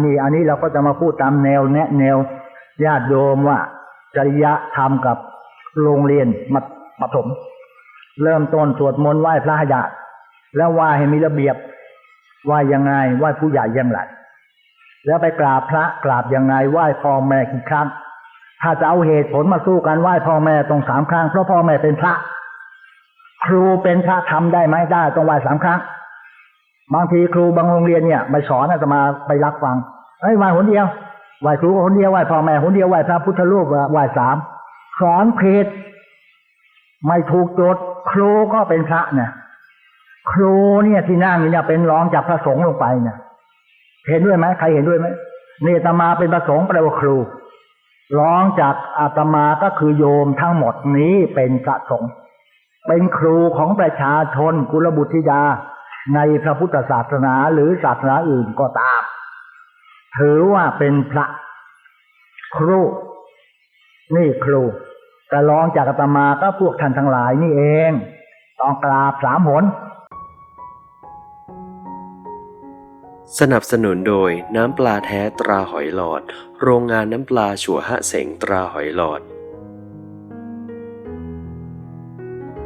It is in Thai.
นี่อันนี้เราก็จะมาพูดตามแนวแนะแนวญาติโยมว่าจริยธรรมกับโรงเรียนมัธปฐมเริ่มต้นสวดมนต์ไหว้พระญาติแล้วไหว้ให้มีระเบียบไหว้ยังไงไหว้ผู้ใหญ่ยังไงแล้วไปกราบพระกราบยังไงไหว้พ่อแม่กี่ครั้งถ้าจะเอาเหตุผลมาสู้กันไหว้พ่อแม่ต้องสามครั้งเพราะพ่อแม่เป็นพระ ครูเป็นพระทำได้ไหมได้ต้องไหว้สามครั้ง บางทีครูบางโรงเรียนเนี่ยไม่สอนอาตมาไปรับฟังเอ้ยไหว้หนเดียวไหว้ครูก็หนเดียวไหว้พ่อแม่หนเดียวไหว้พระพุทธรูปไหว้สามสอนผิดไม่ถูกโจทย์ครูก็เป็นพระเนี่ยครูเนี่ยที่นั่งอยู่เนี่ยเป็นรองจากพระสงฆ์ลงไปเนี่ยเห็นด้วยไหมใครเห็นด้วยไหมนี่ตมาเป็นพระสงฆ์แปลว่าครูรองจากอาตมาก็คือโยมทั้งหมดนี้เป็นพระสงฆ์เป็นครูของประชาชนกุลบุตรธิดา ในพระพุทธศาสนาหรือศาสนาอื่นก็ตาม ถือว่าเป็นพระครู นี่ครู แต่รองจากอาตมาก็พวกท่านทั้งหลายนี่เองต้องกราบสามหน สนับสนุนโดยน้ำปลาแท้ตราหอยหลอด โรงงานน้ำปลาฉัวหะเสงตราหอยหลอด